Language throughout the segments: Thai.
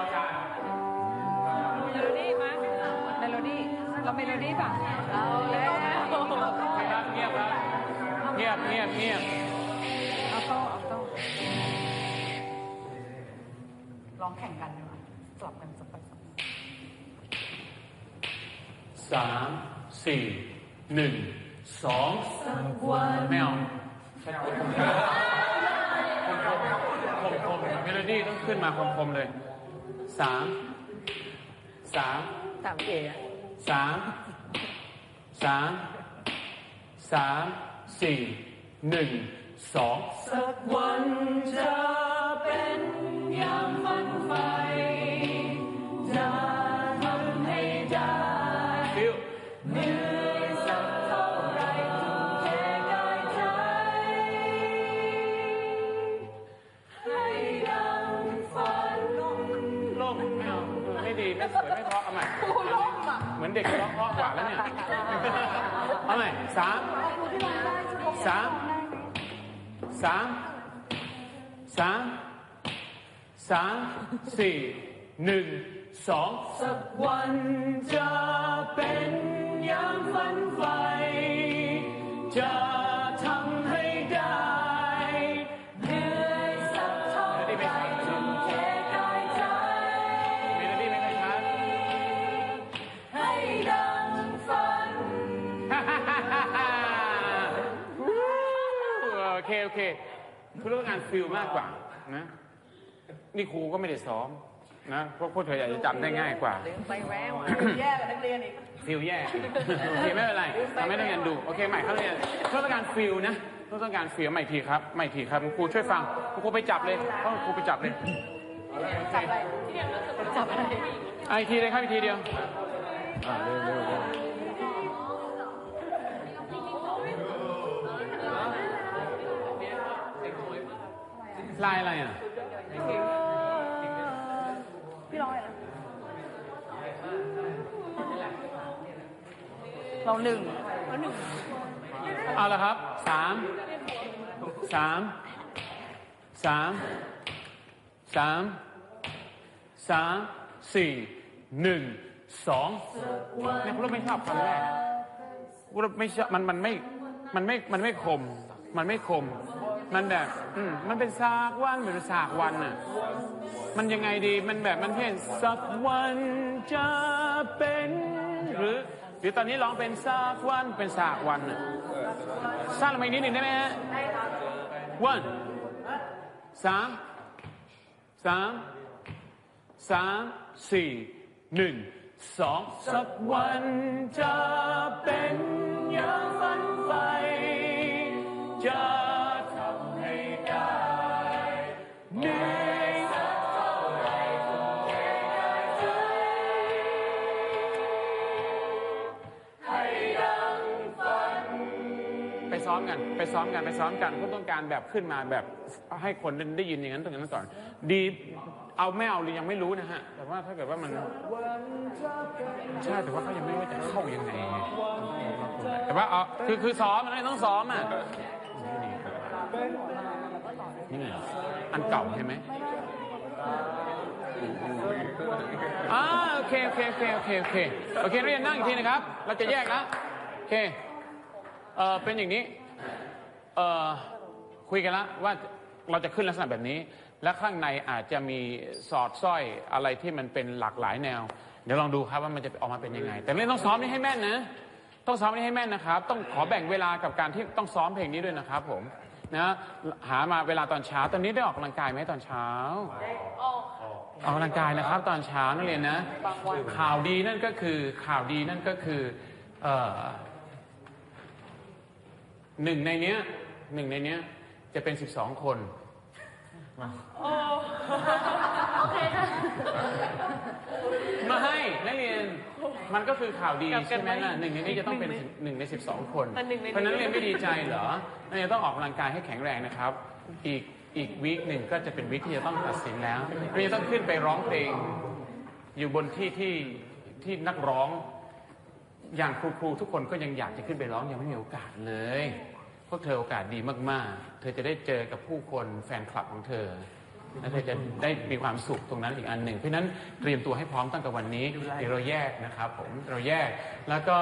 เมโลดี้มั้ยเมโลดี้เราเมโลดี้ป่ะเอาแล้วครับเงียบครับเงียบเงียบเงียบเอาเข้เอาเข้าร้องแข่งกันดีกว่าสลับกันสลับไปสลับมาสามสี่หนึ่งสองไม่เอาใช่คมคมคมคมเมโลดี้ต้องขึ้นมาคมคมเลย สามสามสามเก๋อะสามสามสามสี่หนึ่งสองสักวันจะเป็นยามฝันไฟ ไม่ดีไม่สวยไม่เพราะเอาใหม่เหมือนเด็กร้องเพราะกว่าแล้วเนี่ยเอาใหม่สามสามสามสามสามสี่หนึ่งสองสักวันจะเป็นยามฝันไฟ โอเคโอเคคุณต้องการฟิลมากกว่านะนี่ครูก็ไม่ได้ซ้อมนะเพราะพวกเธออยากจะจำได้ง่ายกว่าไปแววอะแย่กว่านักเรียนอีก ฟิลแย่โอเคไม่เป็นไรเราไม่ต้องเรียนดูโอเคใหม่เขาเรียนเพื่อต้องการฟิลนะเพื่อต้องการฟิลใหม่ทีครับใหม่ทีครับคุณครูช่วยฟังคุณครูไปจับเลยเพราะคุณครูไปจับเลยโอเคจับอะไรอะอีกทีเลยครับอีกทีเดียวอ่าเร็วเร็วเร็ว ลายอะไรอะ พี่ร้องอะไรนะเราหนึ่งเราหนึ่งเอาละครับสามสามสามสามสามสี่หนึ่งสองเนี่ยคุณรู้ไม่ชอบคำแรกคุณรู้ไม่ชอบมันมันไม่มันไม่มันไม่คม มันไม่คม มันแบบอืมมันเป็นสากวันเหมือนสากวันน่ะ มันยังไงดีมันแบบมันเพี้ยนสักวันจะเป็นหรือหรือตอนนี้ร้องเป็นสากวันเป็นสากวันน่ะสั้นลงมาอีกนิดหนึ่งได้ไหมฮะได้ครับ one สามสามสามสี่หนึ่งสองสักวันจะเป็นยา ซ้อมกัน ไปซ้อมกันไปซ้อมกันเพื่อต้องการแบบขึ้นมาแบบให้คนได้ยินอย่างนั้นตรงนั้นก่อน ดีเอาไม่เอาหรือยังไม่รู้นะฮะ แต่ว่าถ้าเกิดว่ามันใช่แต่ว่าเขายังไม่รู้ว่าจะเข้ายังไง แต่ว่าเอาคือคือซ้อมมันไม่ต้องซ้อมอะนี่ไงอันเก่าใช่ไหมอ่าโอเคโอเคโอเคโอเคโอเคโอเคเรียนนั่งอีกทีนะครับ เราจะแยกแล้วโอเคเออเป็นอย่างนี้ เออคุยกันแล้วว่าเราจะขึ้นลักษณะแบบนี้ และข้างในอาจจะมีสอดสร้อยอะไรที่มันเป็นหลากหลายแนว เดี๋ยวลองดูครับว่ามันจะออกมาเป็นยังไง แต่เล่นต้องซ้อมนี่ให้แม่นนะ ต้องซ้อมนี่ให้แม่นนะครับ ต้องขอแบ่งเวลากับการที่ต้องซ้อมเพลงนี้ด้วยนะครับผมนะหามาเวลาตอนเช้าตอนนี้ได้ออกกำลังกายไหมตอนเช้าออกกำลังกายนะครับ ตอนเช้านักเรียนนะข่าวดีนั่นก็คือข่าวดีนั่นก็คือเออ หนึ่งในเนี้ยหนึ่งในเนี้ยจะเป็นสิบสองคนมาให้นักเรียนมันก็คือข่าวดีใช่ไหมล่ะหนึ่งในนี้จะต้องเป็นหนึ่งในสิบสองคนเพราะฉะนั้นนักเรียนไม่ดีใจเหรอนักเรียนต้องออกกำลังกายให้แข็งแรงนะครับ อีกอีกวีคหนึ่งก็จะเป็นวีคที่จะต้องตัดสินแล้วนักเรียนต้องขึ้นไปร้องเพลง อยู่บนที่ที่ที่นักร้อง อย่างครูครูทุกคนก็ยังอยากจะขึ้นไปร้องยังไม่มีโอกาสเลยพวกเธอโอกาสดีมากๆ เธอจะได้เจอกับผู้คนแฟนคลับของเธอแล้วเธอจะได้มีความสุขตรงนั้นอีกอันหนึ่ง เพราะนั้นเตรียมตัวให้พร้อมตั้งแต่วันนี้เดี๋ยวเราแยกนะครับผมเราแยกแล้วก็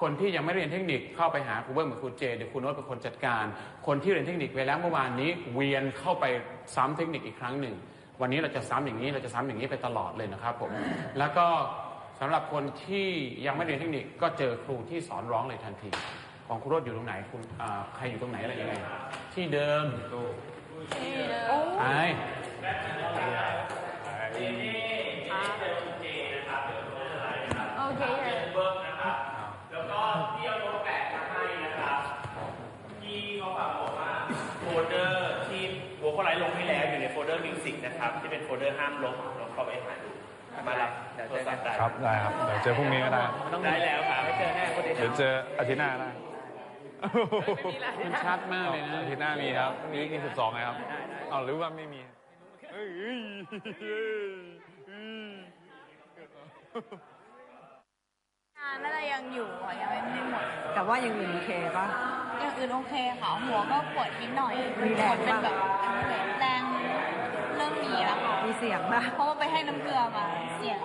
คนที่ยังไม่เรียนเทคนิคเข้าไปหาครูเบิ้มกับครูเจเดี๋ยวครูโน้ตเป็นคนจัดการ คนที่เรียนเทคนิคไปแล้วเมื่อวานนี้เวียนเข้าไปซ้ำเทคนิคอีกครั้งหนึ่งวันนี้เราจะซ้ำอย่างนี้เราจะซ้ำอย่างนี้ไปตลอดเลยนะครับผมแล้วก็ สำหรับคนที่ยังไม่เรียนเทคนิคก็เจอครูที่สอนร้องเลยทันที ของครูโรดอยู่ตรงไหนคุณอ่าใครอยู่ตรงไหนอะไรยังไงที่เดิมไอโอเคแล้วก็ที่เอาโน้ตแปะมาให้นะครับที่เขาฝากบอกว่าโฟลเดอร์ที่โวคอไลท์ลงให้แล้วอยู่ในโฟลเดอร์มิวสิกนะครับ ที่เป็นโฟลเดอร์ห้ามลบลองเข้าไปหาดู มารับโทรศัพท์ได้ครับได้ครับเดี๋ยวเจอพรุ่งนี้ก็ได้ได้แล้วครับไม่เจอแน่คนเดียวเดี๋ยวเจออาทิตย์หน้าได้มันชัดมากเลยนะอาทิตย์หน้ามีครับนี่นี่สิบสองไงครับเอาหรือว่าไม่มีเอ้ยเอ้ยเอ้ยเอ้ยงานน่าจะยังอยู่ค่ะยังไม่ไม่หมด แต่ว่ายังอื่นโอเคปะอย่างอื่นโอเคค่ะ หัวก็ปวดนิดหน่อยมีแรงปวดเป็นปะแบบแรง เริ่มมีแล้วค่ะมีเสียงมาก เพราะว่าไปให้น้ำเกลือมา เสียง